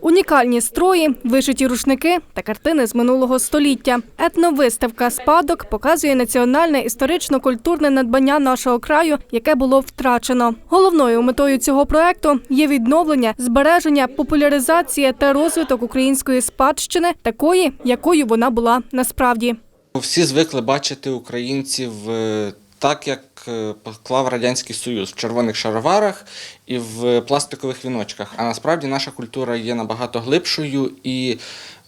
Унікальні строї, вишиті рушники та картини з минулого століття. Етновиставка Спадок показує національне історично-культурне надбання нашого краю, яке було втрачено. Головною метою цього проекту є відновлення, збереження, популяризація та розвиток української спадщини, такої, якою вона була насправді. Всі звикли бачити українців е, так, як е, поклав Радянський Союз в червоних шароварах і в пластикових віночках. А насправді наша культура є набагато глибшою, і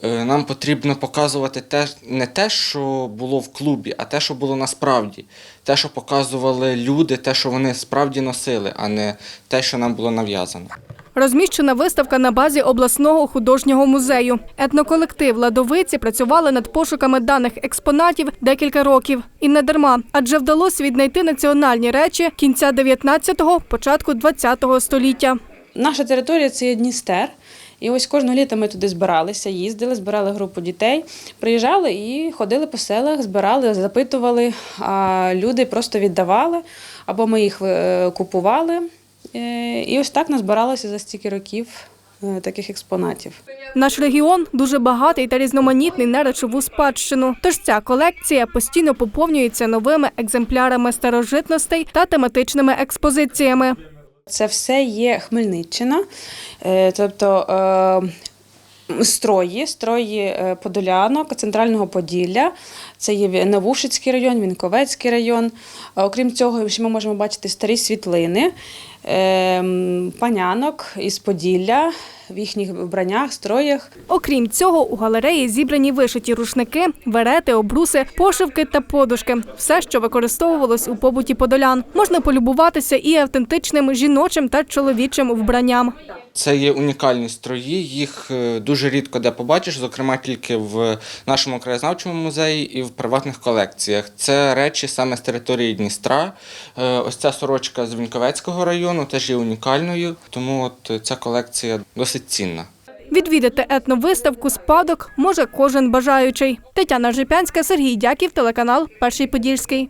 е, нам потрібно показувати те, не те, що було в клубі, а те, що було насправді. Те, що показували люди, те, що вони справді носили, а не те, що нам було нав'язано. Розміщена виставка на базі обласного художнього музею. Етноколектив Ладовиці працювали над пошуками даних експонатів декілька років. І не дарма, адже вдалося віднайти національні речі кінця 19-го, початку 20-го століття. Наша територія це Дністер. І ось кожного літа ми туди збиралися, їздили, збирали групу дітей, приїжджали і ходили по селах, збирали, запитували, а люди просто віддавали, або ми їх е, купували. Е, І ось так назбиралося за стільки років е, таких експонатів. Наш регіон дуже багатий та різноманітний на речову спадщину. Тож ця колекція постійно поповнюється новими екземплярами старожитностей та тематичними експозиціями. Це все є Хмельниччина, е, тобто строї, строї е, подолянок, центрального Поділля. Це є Навушицький район, Вінковецький район. Окрім цього, ще ми можемо бачити старі світлини, е, панянок із Поділля в їхніх вбраннях, строях. Окрім цього, у галереї зібрані вишиті рушники, верети, обруси, пошивки та подушки все, що використовувалось у побуті подолян. Можна полюбуватися і автентичним жіночим та чоловічим вбранням. Це є унікальні строї, їх е, дуже рідко де побачиш, зокрема тільки в нашому краєзнавчому музеї і в приватних колекціях. Це речі саме з території Дністра. Е, Ось ця сорочка з Віньковецького району теж є унікальною, тому от е, ця колекція досить цінна. Відвідати етновиставку спадок може кожен бажаючий. Тетяна Жипянська, Сергій Дяків, телеканал Перший Подільський.